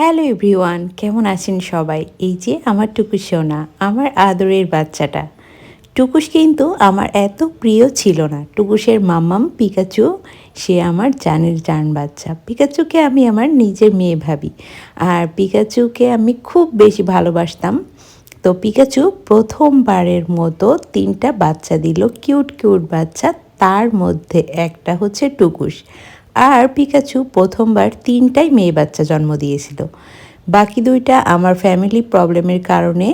Hello everyone, কেমন আছেন সবাই? এই যে আমার টুকুস সোনা, আমার আদরের বাচ্চাটা। টুকুস কিন্তু আমার এত প্রিয় ছিল না। টুকুসের মাম্মাম পিকাচু, সে আমার জানের জান বাচ্চা। পিকাচুকে আমি আমার নিজের মেয়ে ভাবি। আর পিকাচুকে আমি খুব বেশি ভালোবাসতাম। তো পিকাচু প্রথমবারের মতো তিনটা বাচ্চা দিল। কিউট কিউট বাচ্চা, তার মধ্যে একটা হচ্ছে টুকুস আর পিকাচু প্রথমবার তিনটাই মেয়ে বাচ্চা জন্ম দিয়েছিল। বাকি দুইটা আমার ফ্যামিলি প্রবলেমের কারণে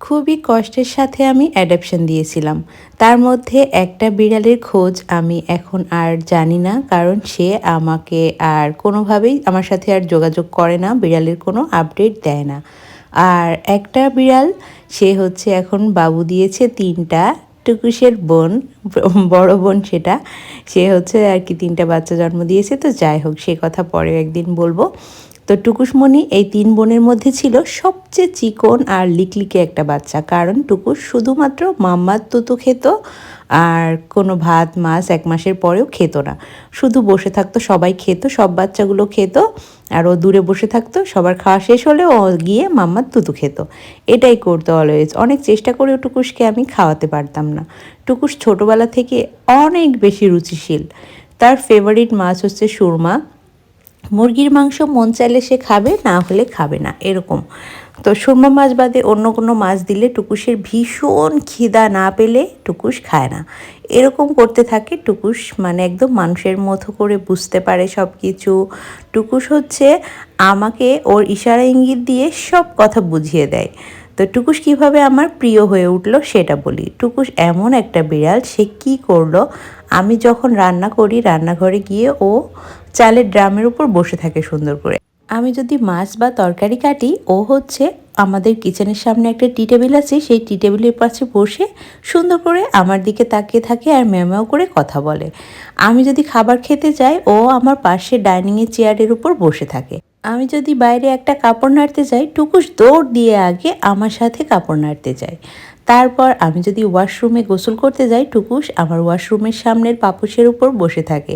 খুবই কষ্টের সাথে আমি অ্যাডাপশন দিয়েছিলাম। তার মধ্যে একটা বিড়ালের খোঁজ আমি এখন আর জানি না, কারণ সে আমাকে আর কোনোভাবেই আমার সাথে আর যোগাযোগ করে না, বিড়ালের কোনো আপডেট দেয় না। আর একটা বিড়াল, সে হচ্ছে এখন বাবু দিয়েছে তিনটা টুকুসের বোন, বড় বোন সেটা, সে হচ্ছে আর কি তিনটা বাচ্চা জন্ম দিয়েছে, তো যাই হোক, সে কথা পরে একদিন বলব। তো টুকুসমণি এই তিন বোনের মধ্যে ছিল সবচেয়ে চিকন আর লিকলিকে একটা বাচ্চা, কারণ টুকুস শুধুমাত্র মাম্মার তুতু খেত আর কোনো ভাত, মাছ এক মাসের পরেও খেত না। শুধু বসে থাকতো, সবাই খেত, সব বাচ্চাগুলো খেত আর ও দূরে বসে থাকতো, সবার খাওয়া শেষ হলে ও গিয়ে মাম্মার তুতু খেত। এটাই করতো অলওয়েজ অনেক চেষ্টা করেও টুকুসকে আমি খাওয়াতে পারতাম না। টুকুস ছোটোবেলা থেকে অনেক বেশি রুচিশীল। তার ফেভারিট মাছ হচ্ছে সুরমা। মুরগির মাংস মন চাইলে সে খাবে, না হলে খাবে না, এরকম। তো সুরমা মাছ বাদে অন্য কোনো মাছ দিলে টুকুসের ভীষণ খিদা না পেলে টুকুস খায় না। এরকম করতে থাকে টুকুস মানে একদম মানুষের মতো করে বুঝতে পারে সব কিছু টুকুস হচ্ছে আমাকে ওর ইশারা ইঙ্গিত দিয়ে সব কথা বুঝিয়ে দেয়। তো টুকুস কীভাবে আমার প্রিয় হয়ে উঠল সেটা বলি। টুকুস এমন একটা বিড়াল, সে কি করল? আমি যখন রান্না করি, রান্নাঘরে গিয়ে ও চালের ড্রামের উপর বসে থাকে সুন্দর করে। আমি যদি মাছ বা তরকারি কাটি, ও হচ্ছে আমাদের কিচেনের সামনে একটা টি টেবিল আছে, সেই টি টেবিলের পাশে বসে সুন্দর করে আমার দিকে তাকিয়ে থাকে আর ম্যামেও করে কথা বলে। আমি যদি খাবার খেতে যাই, ও আমার পাশে ডাইনিংয়ের চেয়ারের উপর বসে থাকে। আমি যদি বাইরে একটা কাপড় নাড়তে যাই, টুকুস দৌড় দিয়ে আগে আমার সাথে কাপড় নাড়তে যায়। তারপর আমি যদি ওয়াশরুমে গোসল করতে যাই, টুকুস আমার ওয়াশরুমের সামনের পাপুসের উপর বসে থাকে।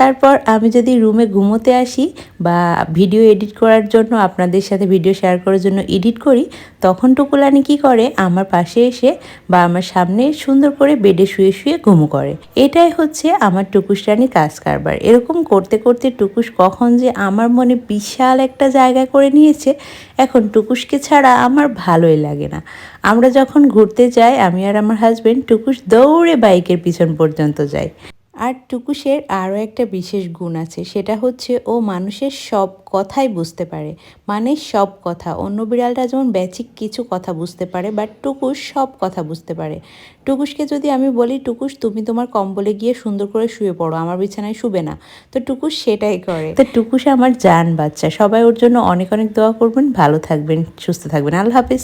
তারপর আমি যদি রুমে ঘুমোতে আসি বা ভিডিও এডিট করার জন্য, আপনাদের সাথে ভিডিও শেয়ার করার জন্য এডিট করি, তখন টুকুলানি কি করে? আমার পাশে এসে বা আমার সামনে সুন্দর করে বেডে শুয়ে শুয়ে ঘুমো করে। এটাই হচ্ছে আমার টুকুস রানী কাজ কারবার। এরকম করতে করতে টুকুস কখন যে আমার মনে বিশাল একটা জায়গা করে নিয়েছে, এখন টুকুসকে ছাড়া আমার ভালোই লাগে না। আমরা যখন ঘুরতে যাই, আমি আর আমার হাজব্যান্ড টুকুস দৌড়ে বাইকের পিছন পর্যন্ত যাই। আর টুকুসের আরও একটা বিশেষ গুণ আছে, সেটা হচ্ছে ও মানুষের সব কথাই বুঝতে পারে। মানে সব কথা। অন্য বিড়ালটা যেমন ব্যাচিক কিছু কথা বুঝতে পারে বাট টুকুস সব কথা বুঝতে পারে। টুকুসকে যদি আমি বলি টুকুস তুমি তোমার কম্বলে গিয়ে সুন্দর করে শুয়ে পড়ো, আমার বিছানায় শুবে না। তো টুকুস সেটাই করে। তো টুকুস আমার জান বাচ্চা। সবাই ওর জন্য অনেক অনেক দোয়া করবেন। ভালো থাকবেন, সুস্থ থাকবেন। আল্লাহ হাফিজ।